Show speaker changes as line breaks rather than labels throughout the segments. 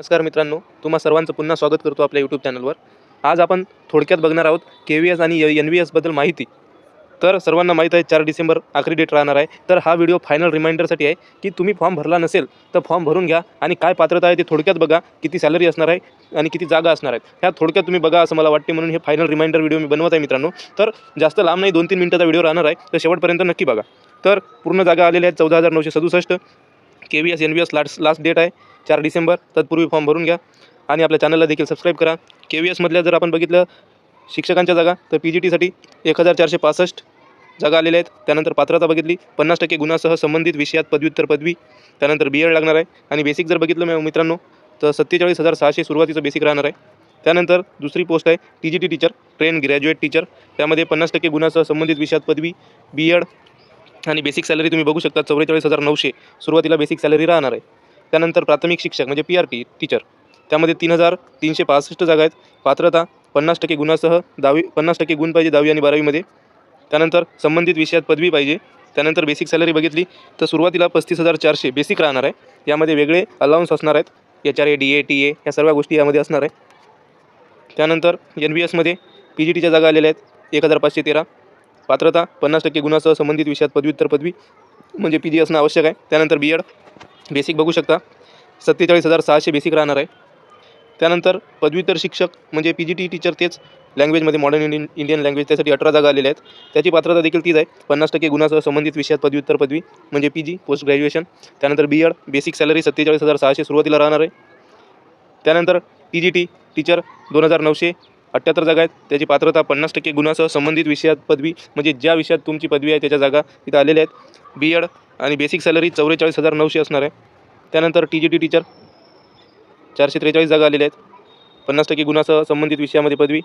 नमस्कार मित्रांनो तुम्हा सर्वांचं पुन्हा स्वागत करतो आपल्या यूट्यूब चॅनलवर आज आपण थोडक्यात बघणार आहोत के व्ही एस आणि एन व्ही एसबद्दल माहिती. तर सर्वांना माहीत आहे चार डिसेंबर आखरी डेट राहणार आहे. तर हा व्हिडिओ फायनल रिमाइंडरसाठी आहे की तुम्ही फॉर्म भरला नसेल तर फॉर्म भरून घ्या आणि काय पात्रता आहे ते थोडक्यात बघा किती सॅलरी असणार आहे आणि किती जागा असणार आहेत. ह्या थोडक्यात तुम्ही बघा असं मला वाटते म्हणून हे फायनल रिमाइंडर व्हिडिओ मी बनवत आहे मित्रांनो. तर जास्त लांब नाही दोन तीन मिनटाचा व्हिडिओ राहणार आहे तर शेवटपर्यंत नक्की बघा. तर पूर्ण जागा आलेल्या आहेत चौदा हजार नऊशे सदुसष्ट. K V S N V S last last date आहे. चार डिसेंबर तत्पूर्वी फॉर्म भरून घ्या. आणि आपल्या चॅनलला देखील सबस्क्राईब करा. के व्ही एसमधल्या जर आपण बघितलं शिक्षकांच्या जागा तर पी जी टीसाठी एक हजार चारशे पासष्ट जागा आलेल्या आहेत. त्यानंतर पात्रता बघितली पन्नास टक्के गुणासह संबंधित विषयात पदव्युत्तर पदवी त्यानंतर बी एड लागणार आहे. आणि बेसिक जर बघितलं मी मित्रांनो तर सत्तेचाळीस हजार सहाशे सुरुवातीचं बेसिक राहणार आहे. त्यानंतर दुसरी पोस्ट आहे T G T teacher train graduate teacher त्यामध्ये पन्नास टक्के गुणासह संबंधित विषयात पदवी बी एड आणि बेसिक सॅलरी तुम्ही बघू शकता. चौवेचाळीस हजार नऊशे सुरुवातीला बेसिक सॅलरी राहणार आहे. त्यानंतर प्राथमिक शिक्षक म्हणजे पी आर टी टीचर त्यामध्ये तीन हजार तीनशे पासष्ट जागा आहेत. पात्रता पन्नास टक्के गुणासह दहावी पन्नास टक्के गुण पाहिजे दहावी आणि बारावीमध्ये. त्यानंतर संबंधित विषयात पदवी पाहिजे. त्यानंतर बेसिक सॅलरी बघितली तर सुरुवातीला पस्तीस हजार चारशे बेसिक राहणार आहे. यामध्ये वेगळे अलाउन्स असणार आहेत. H R A D A T A या सर्व गोष्टी यामध्ये असणार आहे. त्यानंतर एन बी एसमध्ये पी जी टीच्या जागा आलेल्या आहेत. एक हजार पाचशे तेरा. पात्रता पन्नास टक्के गुणासह संबंधित विषयात पदव्युत्तर पदवी म्हणजे पी जी असणं आवश्यक आहे. त्यानंतर बी एड बेसिक बघू शकता. सत्तेचाळीस हजार सहाशे बेसिक राहणार आहे. त्यानंतर पदव्युत्तर शिक्षक म्हणजे पी जी टी टीचर तेच लँग्वेजमध्ये मॉडर्न इंडियन इंडियन लँग्वेज त्यासाठी अठरा जागा आलेल्या आहेत. त्याची पात्रता देखील तीच आहे. पन्नास टक्के गुणासह संबंधित विषयात पदव्युत्तर पदवी म्हणजे पी जी पोस्ट ग्रॅज्युएशन त्यानंतर बी एड बेसिक सॅलरी सत्तेचाळीस हजार सहाशे सुरुवातीला राहणार आहे. त्यानंतर पी जी टी टीचर दोन हजार नऊशे अठ्ठ्याहत्तर जागा आहेत. त्याची पात्रता पन्नास टक्के गुणासह संबंधित विषयात पदवी म्हणजे ज्या विषयात तुमची पदवी आहे त्याच्या जागा तिथं आलेल्या आहेत. बी एड आणि बेसिक सॅलरी चौवेचाळीस हजार नऊशे असणार आहे. त्यानंतर टी जी टी टीचर चारशे त्रेचाळीस जागा आलेल्या आहेत. पन्नास टक्के गुणासह संबंधित विषयामध्ये पदवी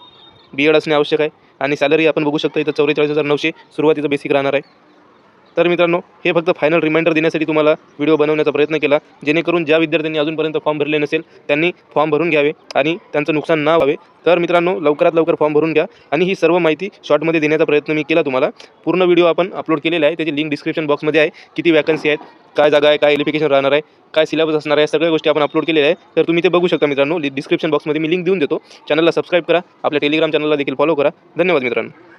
बी एड असणे आवश्यक आहे. आणि सॅलरी आपण बघू शकता इथं चौवेचाळीस हजार नऊशे सुरुवातीचं बेसिक राहणार आहे. तर मित्रांनो हे फक्त फायनल रिमाइंडर देण्यासाठी तुम्हाला व्हिडिओ बनवण्याचा प्रयत्न केला. जेणेकरून ज्या विद्यार्थ्यांनी अजूनपर्यंत फॉर्म भरले नसेल त्यांनी फॉर्म भरून घ्यावे आणि त्यांचं नुकसान न व्हावे. तर मित्रांनो लवकरात लवकर फॉर्म भरून घ्या आणि ही सर्व माहिती शॉर्टमध्ये देण्याचा प्रयत्न मी केला तुम्हाला. पूर्ण व्हिडिओ आपण अपलोड केलेला आहे त्याची लिंक डिस्क्रिप्शन बॉक्समध्ये आहे. किती वॅकन्सी आहेत काय जागा आहे काय एलिफिकेशन राहणार आहे काय सिलेबस असणार आहे सगळ्या गोष्टी आपण अपलोड केलेल्या आहे तर तुम्ही ते बघू शकता मित्रांनो. डिस्क्रिप्शन बॉक्समध्ये मी लिंक देऊन देतो. चॅनलला सबस्क्राईब करा. आपल्या टेलिग्राम चॅनलला देखील फॉलो करा. धन्यवाद मित्रांनो.